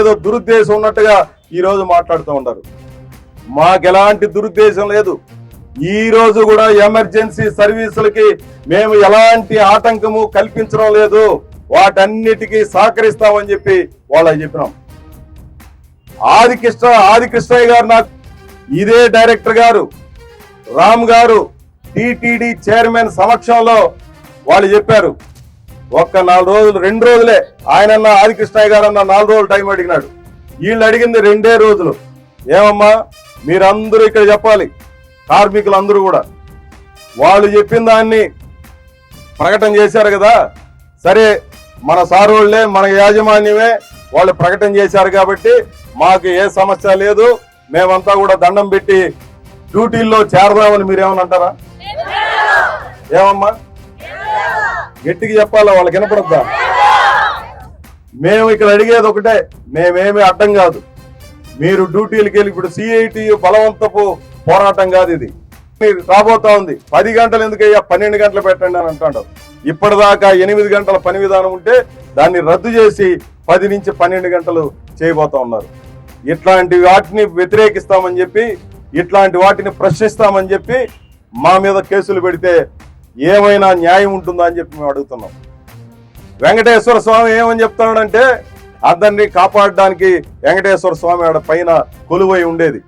ఏదో దురుద్దేశం ఉన్నట్టుగా ఈరోజు మాట్లాడుతూ ఉన్నారు. మాకు ఎలాంటి దురుద్దేశం లేదు. ఈ రోజు కూడా ఎమర్జెన్సీ సర్వీసులకి మేము ఎలాంటి ఆటంకము కల్పించడం లేదు. వాటన్నిటికీ సహకరిస్తామని చెప్పి వాళ్ళకి చెప్పినాం. ఆది కృష్ణ గారు నాకు ఇదే డైరెక్టర్ గారు. రామ్ గారు టిటిడి చైర్మన్ సమక్షంలో వాళ్ళు చెప్పారు. ఒక్క నాలుగు రోజులు రెండు రోజులే. ఆయనన్న ఆది కృష్ణయ్య గారు అన్న నాలుగు రోజులు టైం అడిగినాడు. వీళ్ళు అడిగింది రెండే రోజులు. ఏమమ్మా? మీరందరూ ఇక్కడ చెప్పాలి. కార్మికులు అందరూ కూడా. వాళ్ళు చెప్పిన దాన్ని ప్రకటన చేశారు కదా? సరే మన సారోళ్ళే మన యాజమాన్యమే వాళ్ళు ప్రకటన చేశారు కాబట్టి మాకు ఏ సమస్య లేదు. మేమంతా కూడా దండం పెట్టి డ్యూటీల్లో చేరదామని మీరేమని అంటారా? ఏమమ్మా? గట్టికి చెప్పాలా? వాళ్ళకి వినపడద్దా? మేము ఇక్కడ అడిగేది ఒకటే మేమేమి అడ్డం కాదు. మీరు డ్యూటీలకు వెళ్ళి ఇప్పుడు సిఐటి బలవంతపు పోరాటం కాదు ఇది. మీరు రాబోతా ఉంది. పది గంటలు ఎందుకయ్యా? పన్నెండు గంటలు పెట్టండి అని అంటాడు. ఇప్పటిదాకా ఎనిమిది గంటల పని విధానం ఉంటే దాన్ని రద్దు చేసి పది నుంచి పన్నెండు గంటలు చేయబోతా ఉన్నారు. ఇట్లాంటి వాటిని వ్యతిరేకిస్తామని చెప్పి ఇట్లాంటి వాటిని ప్రశ్నిస్తామని చెప్పి మా మీద కేసులు పెడితే ఏమైనా న్యాయం ఉంటుందా అని చెప్పి మేము అడుగుతున్నాం. వెంకటేశ్వర స్వామి ఏమని చెప్తున్నాడంటే అతన్ని కాపాడడానికి వెంకటేశ్వర స్వామి ఆడ పైన కొలువై ఉండేది.